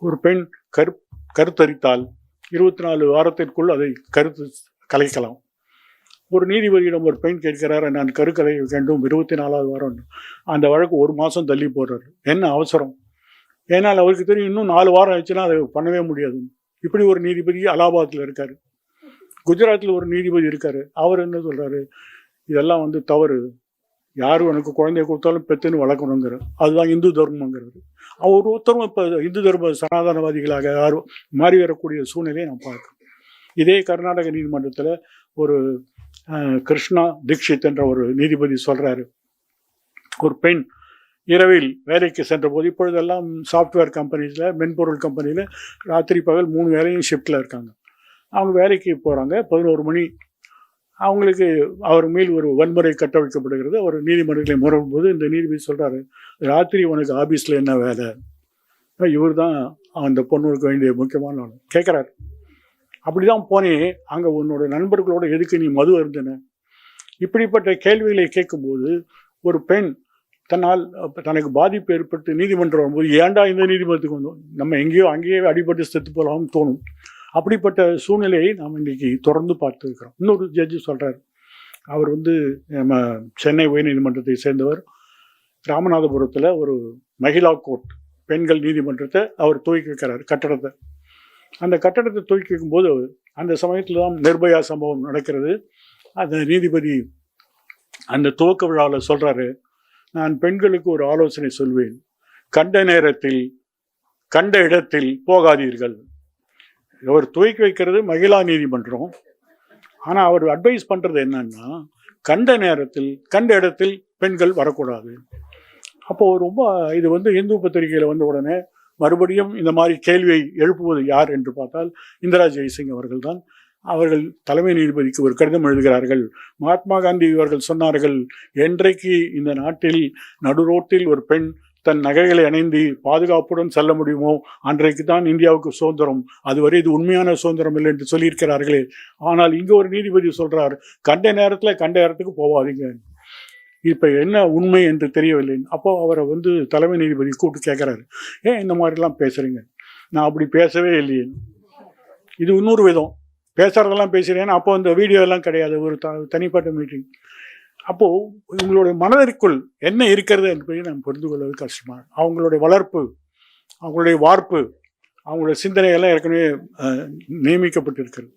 ஒரு பெண் கரு கருத்தரித்தால் இருபத்தி நாலு வாரத்திற்குள் அதை கருத்து கலைக்கலாம். ஒரு நீதிபதியிடம் ஒரு பெண் கேட்கிறார் நான் கருக்கலை வேண்டும் இருபத்தி நாலாவது வாரம். அந்த வழக்கு ஒரு மாதம் தள்ளி போடுறாரு. என்ன அவசரம்? ஏன்னால் அவருக்கு தெரியும் இன்னும் நாலு வாரம் ஆயிடுச்சுன்னா அதை பண்ணவே முடியாது. இப்படி ஒரு நீதிபதி அலாபாத்தில் இருக்கார். குஜராத்தில் ஒரு நீதிபதி இருக்கார். அவர் என்ன சொல்கிறாரு இதெல்லாம் வந்து தவறு. யார் உனக்கு குழந்தைய கொடுத்தாலும் பெத்துன்னு வளர்க்கணுங்கிற அதுதான் இந்து தர்மங்கிறது அவர் ஒருத்தரும் இப்போ இந்து தர்ம சனாதனவாதிகளாக யாரும் மாறி வரக்கூடிய சூழ்நிலையை நான் பார்க்குறோம் இதே கர்நாடக நீதிமன்றத்தில் ஒரு கிருஷ்ணா தீக்ஷித் என்ற ஒரு நீதிபதி சொல்கிறாரு ஒரு பெண் இரவில் வேலைக்கு சென்றபோது இப்பொழுதெல்லாம் சாஃப்ட்வேர் கம்பெனிஸில் மென்பொருள் கம்பெனியில் ராத்திரி பகல் மூணு வேலையும் ஷிஃப்ட்டில் இருக்காங்க. அவங்க வேலைக்கு போகிறாங்க பதினோரு மணி அவங்களுக்கு அவர் மேல் ஒரு வன்முறை கட்டவிழ்க்கப்படுகிறது அவர் நீதிமன்றங்களை போது இந்த நீதிபதி சொல்கிறாரு ராத்திரி உனக்கு ஆஃபீஸில் என்ன வேலை? இவர் தான் அந்த பொண்ணுக்கு வேண்டிய முக்கியமான ஒன்று கேட்குறாரு அப்படி தான் போனேன். அங்கே உன்னோட நண்பர்களோட எதுக்கு நீ மது இருந்தன இப்படிப்பட்ட கேள்விகளை கேட்கும்போது ஒரு பெண் தன்னால் தனக்கு பாதிப்பு ஏற்பட்டு நீதிமன்றம் வரும்போது ஏன்டா இந்த நீதிமன்றத்துக்கு வந்தோம்? நம்ம எங்கேயோ அங்கேயே அடிபட்டு செத்து போகலாம்னு தோணும். அப்படிப்பட்ட சூழ்நிலையை நாம் இன்றைக்கி தொடர்ந்து பார்த்துருக்கிறோம் இன்னொரு ஜட்ஜி சொல்கிறார் அவர் வந்து நம்ம சென்னை உயர்நீதிமன்றத்தை சேர்ந்தவர். ராமநாதபுரத்தில் ஒரு மகிழா கோர்ட் பெண்கள் நீதிமன்றத்தை அவர் துவக்கி வைக்கிறார் கட்டடத்தை. அந்த கட்டடத்தை துவக்கி வைக்கும்போது அந்த சமயத்தில் தான் நிர்பயா சம்பவம் நடக்கிறது. அந்த நீதிபதி அந்த துவக்க விழாவில் சொல்கிறாரு நான் பெண்களுக்கு ஒரு ஆலோசனை சொல்வேன். கண்ட நேரத்தில் கண்ட இடத்தில் போகாதீர்கள். அவர் துவக்கி வைக்கிறது மகிழா நீதிமன்றம். ஆனால் அவர் அட்வைஸ் பண்ணுறது என்னன்னா கண்ட நேரத்தில் கண்ட இடத்தில் பெண்கள் வரக்கூடாது. அப்போது ரொம்ப இது வந்து இந்து பத்திரிகையில் வந்த உடனே மறுபடியும் இந்த மாதிரி கேள்வியை எழுப்புவது யார் என்று பார்த்தால் இந்திரா ஜெய்சிங் அவர்கள்தான். அவர்கள் தலைமை நீதிபதிக்கு ஒரு கடிதம் எழுதுகிறார்கள். மகாத்மா காந்தி அவர்கள் சொன்னார்கள் என்றைக்கு இந்த நாட்டில் நடுரோட்டில் ஒரு பெண் தன் நகைகளை அணிந்து பாதுகாப்புடன் செல்ல முடியுமோ? அன்றைக்கு தான் இந்தியாவுக்கு சுதந்திரம். அதுவரை இது உண்மையான சுதந்திரம் இல்லை என்று சொல்லியிருக்கிறார்களே. ஆனால் இங்கே ஒரு நீதிபதி சொல்கிறார் கண்ட நேரத்தில் கண்ட நேரத்துக்கு போவாதீங்க. இப்போ என்ன உண்மை என்று தெரியவில்லை. அப்போ அவரை வந்து தலைமை நீதிபதி கூப்பிட்டு கேட்குறாரு ஏன் இந்த மாதிரிலாம் பேசுகிறீங்க நான் அப்படி பேசவே இல்லையே. இது இன்னொரு விதம். பேசுறதெல்லாம் பேசுகிறேன் அப்போ இந்த வீடியோ எல்லாம் கிடையாது. ஒரு த தனிப்பட்ட மீட்டிங். அப்போது இவங்களுடைய மனதிற்குள் என்ன இருக்கிறது என்பதை நாம் புரிந்து கொள்வது கஷ்டமாக அவங்களுடைய வளர்ப்பு அவங்களுடைய வார்ப்பு அவங்களுடைய சிந்தனை எல்லாம் ஏற்கனவே நியமிக்கப்பட்டிருக்கிறது.